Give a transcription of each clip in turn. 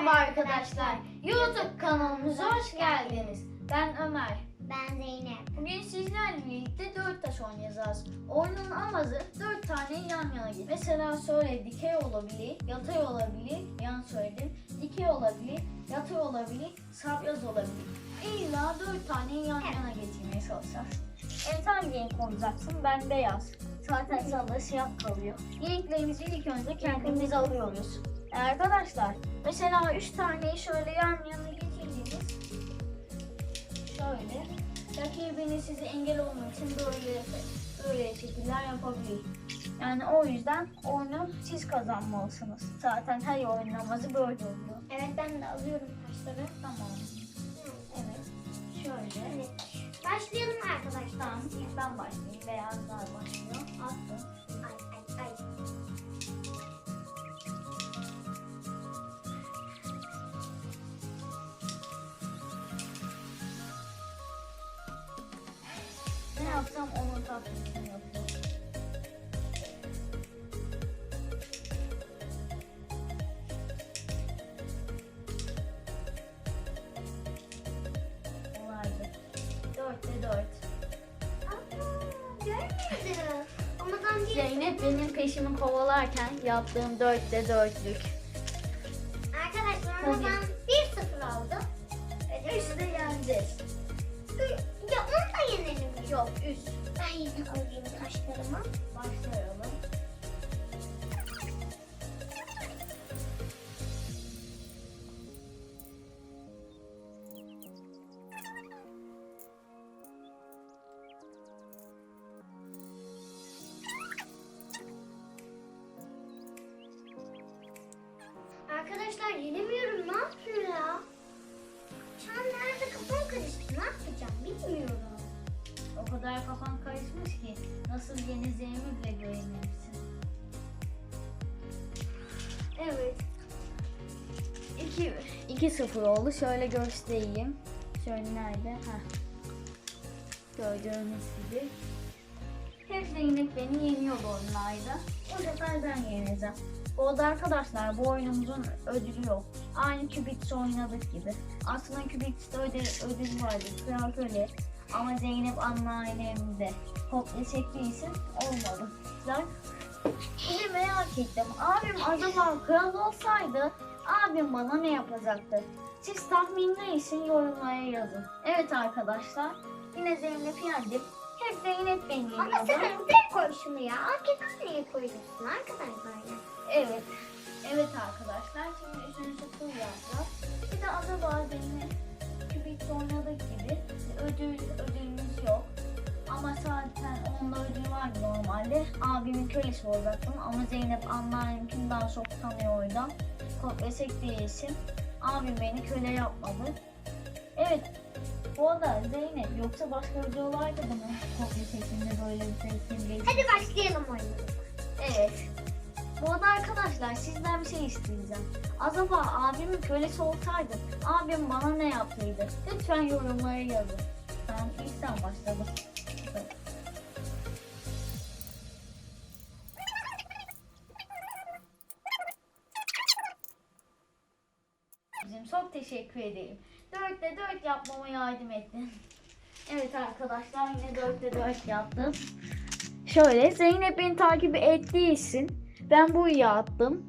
Merhaba arkadaşlar. YouTube kanalımıza hoş geldiniz. Ben Ömer. Ben Zeynep. Bugün sizlerle birlikte 4 taş oynayacağız. Oyunun amacı 4 tane yan yana git. Mesela söyle dikey olabilir, yatay olabilir, yan söyledim. Dikey olabilir, yatay olabilir, sabyaz olabilir. İlla 4 tane yan yana getirmeye çalışacağız. Evet hangi renk olacaksın? Ben beyaz. Zaten sana siyah kalıyor. Renklerimizi ilk önce kendimiz alıyoruz. E, Arkadaşlar mesela 3 taneyi şöyle yan yana getirdiniz. Şöyle. Rakibiniz size engel olmak için böyle böyle şekiller yapabilir. Yani o yüzden oyunu siz kazanmalısınız. Zaten her oyunun amacı böyle oluyor. Evet ben de alıyorum taşları. Tamam. Evet. Şöyle. Evet. Başlayalım arkadaşlar. Tamam. İlk ben başlayayım. Beyazlar başlıyor. Attım. Yapsam onun yapıyorum. Kolaydı. Dörtte dört. Görmedim. Amadan bir Zeynep benim peşimi kovalarken yaptığım dörtte dörtlük. Arkadaşlar Tabii. amadan bir sıfır aldım. Üçü de yendi. Ya onu da yenelim. Yok üst. Ben yine alayım taşlarımı. Başlayalım. Arkadaşlar yenemiyorum. Ne yapıyor ya? Şu an nerede kafam karıştı. Ne yapacağım bilmiyorum. O kadar kafan karışmış ki nasıl yeneceğimi bile göremiyorsun. Evet. 2 2-0 oldu. Şöyle göstereyim. Şöyle nerede? Ha. Gördüğünüz gibi. Hep Zeynep beni yeniyordu oyunlarda. Bu sefer ben yeneceğim. Bu arada arkadaşlar bu oyunumuzun ödülü yok. Aynı Cubits oynadık gibi. Aslında Cubits'te ödül, ödül vardı. Kral köle. Ama Zeynep anneannemde kopya çektiği için olmadı. Ben yine merak ettim. Abim acaba kral olsaydı abim bana ne yapacaktı? Siz tahminler için yorumlara yazın. Evet arkadaşlar yine Zeynep yendim. Hep Zeynep beni Ama yeniyordu. sen bir koy şunu ya. Hakikaten niye koyuyorsun arkadaşlar ya? Evet. Evet arkadaşlar şimdi üçüncü tur yapacağız. Bir de acaba beni oynadık gibi ödül ödülümüz yok. Ama zaten onda ödül vardı normalde. Abimin kölesi olacaktım ama Zeynep anneannemkini daha çok tanıyordu. Kopya çektiği için abim beni köle yapmadı. Evet. Bu arada Zeynep yoksa başka videolarda bunu kopya şeklinde böyle bir şekilde Hadi başlayalım oyunu. Evet. Arada arkadaşlar sizden bir şey isteyeceğim. Acaba abimin kölesi olsaydı abim bana ne yaptıydı? Lütfen yorumlara yazın. Tamam ilk sen başladın. Bizim çok teşekkür ederim. Dörtte dört yapmama yardım ettin. Evet arkadaşlar yine dörtte dört yaptım. Şöyle Zeynep beni takip ettiği için ben buraya attım.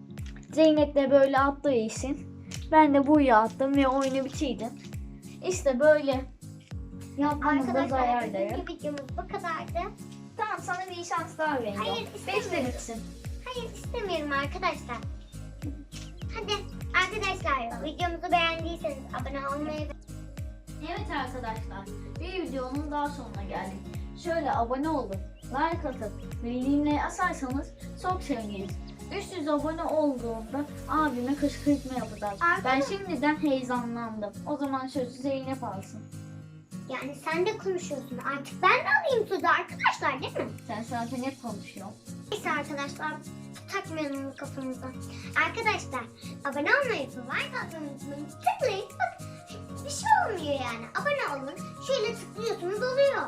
Zeynep de böyle attığı için ben de buraya attım ve oyunu bitirdim. İşte böyle Arkadaşlar zarardayım. bugünkü videomuz bu kadardı. Tamam sana bir şans daha vereyim. Hayır, Beş de istemiyorum. bitsin. Hayır istemiyorum arkadaşlar. Hadi arkadaşlar videomuzu beğendiyseniz abone olmayı ve Evet arkadaşlar bir videonun daha sonuna geldik. Şöyle abone olun, like atıp bildirimleri asarsanız çok seviniriz. 300 abone olduğunda abime kışkırtma yapacağız. Ben Arkadaş- şimdiden heyecanlandım. O zaman sözü Zeynep alsın. yani sen de konuşuyorsun. Artık ben de alayım sözü arkadaşlar değil mi? Sen zaten hep konuşuyorsun. Neyse arkadaşlar takmayalım bu kafamıza. Arkadaşlar abone olmayı like atmayı unutmayın. Tıklayın bak bir şey olmuyor yani. Abone olun. Şöyle tıklıyorsunuz oluyor.